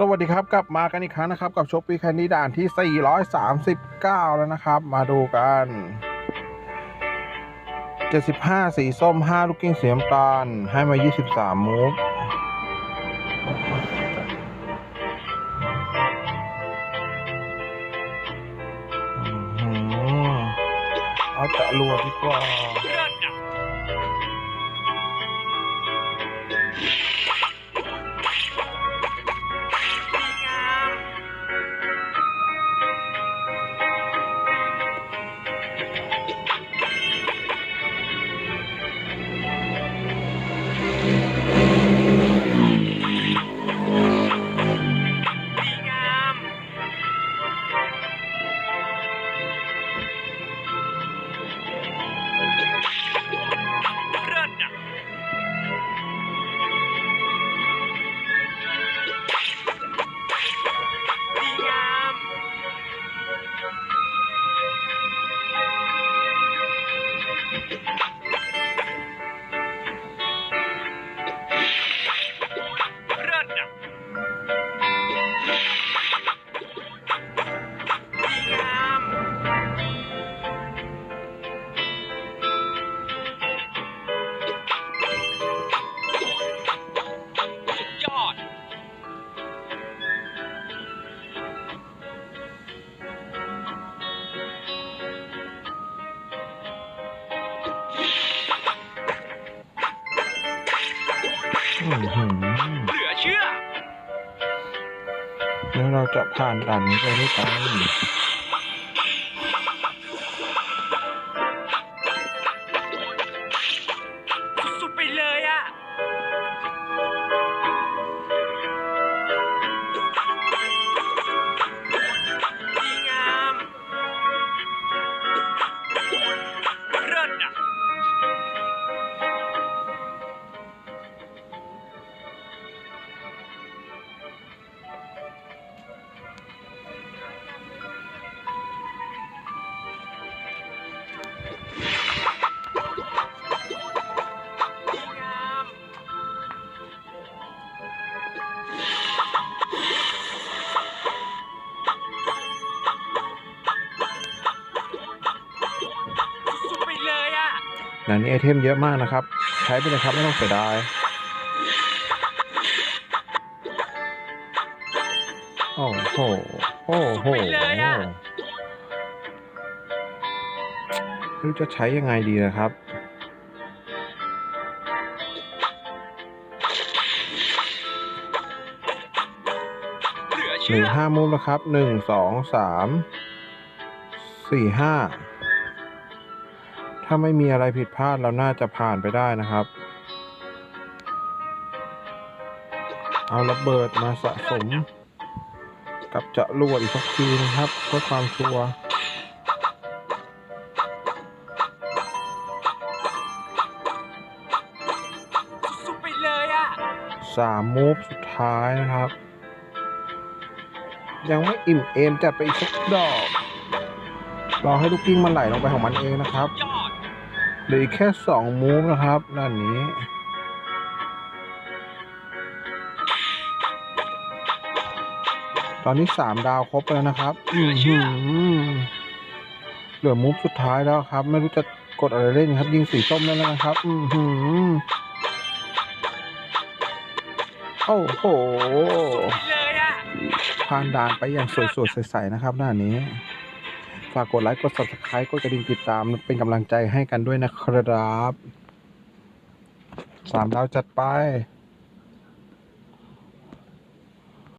สวัสดีครับ กลับมากันอีกครั้งนะครับ กับชกปีแคนนี้ด่านที่ 439 แล้วนะครับ มาดูกัน 75 สีส้ม 5 ลูกกิ้งสีน้ำตาล ให้มา 23 มูฟอื้อหือเอาจะรวดดีกว่า เหลือเชื่อ แล้วเราจะผ่านด่านนี้ไปด้วยกัน ด่านนี้ไอเทมเยอะมากนะครับ ใช้ไปเลยครับไม่ต้องเสียดายโอ้โหโอ้โหไม่รู้จะใช้ยังไงดีนะครับหนึ่งห้ามุมนะครับหนึ่งสองสามสี่ห้า ถ้าไม่มีอะไรผิดพลาดเราน่าจะผ่านไปได้นะครับ เอาระเบิดมาสะสม กับจะรวดอีกสักทีนะครับเพื่อความชัวร์สุดๆไปเลยอะสามมูฟสุดท้ายนะครับ ยังไม่อิ่มเอมจัดไปอีกสักดอกรอให้ลูกกิ้งมันไหลลงไปของมันเองนะครับยอด เหลืออีกแค่สองมูฟนะครับด้านนี้ ตอนนี้สามดาวครบแล้วนะครับอือหือเหลือมูฟสุดท้ายแล้วครับ ไม่รู้จะกดอะไรเล่นครับ ยิงสีส้มแล้วนะครับ อือหือโอ้โหไปเลยอะผ่านด่านไปอย่างสวยๆใสๆนะครับหน้านี้ ฝากกดไลค์ กด subscribe กดกระดิ่งติดตาม เป็นกำลังใจให้กันด้วยนะครับสามดาวจัดไป